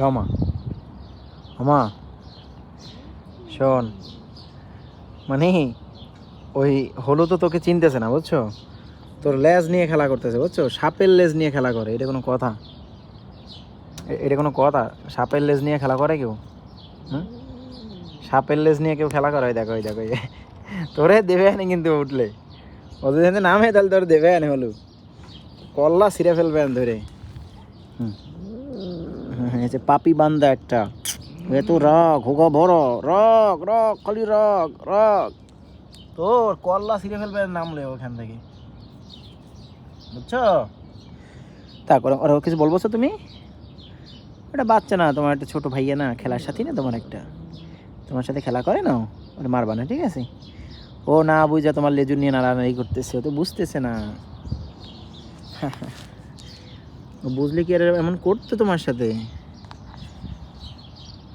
রমা আমা শোন মানে ওই হলু তো তোকে চিনতেছে না, বুঝছ? তোর লেজ নিয়ে খেলা করতেছে, বুঝছ? সাপের লেজ নিয়ে খেলা করে, এটা কোনো কথা। এটা কোনো কথা? সাপের লেজ নিয়ে খেলা করে কেউ? হুম? সাপের লেজ নিয়ে কেউ খেলা করে? দেখো, ওই দেখো। তোরে দেবে আনে কিন্তু উঠলে। ওদের যদি নামে, তাহলে তোর দেবে আনে হলু কল্লা ছিঁড়ে ফেলবে ধরে। হ্যাঁ, যে পাপি বান্দা একটা। এ তো রক হোগা বড় রক রক খালি রক রক তোর কল্লা ছিঁড়ে ফেলবে নামলে ওখান থেকে। বুঝছ? তারপর ওরা কিছু বলব তুমি? ওটা বাচ্চা না তোমার একটা ছোট ভাইয়া না খেলার সাথী না তোমার একটা? তোমার সাথে খেলা করে না ওটা মারবা না ঠিক আছে? ও না বুঝা তোমার লেজু নিয়ে নাড়ানাড়ি করতেছে ও তো বুঝতেছে না। ও বুঝলে কি আর এমন করতে তোমার সাথে?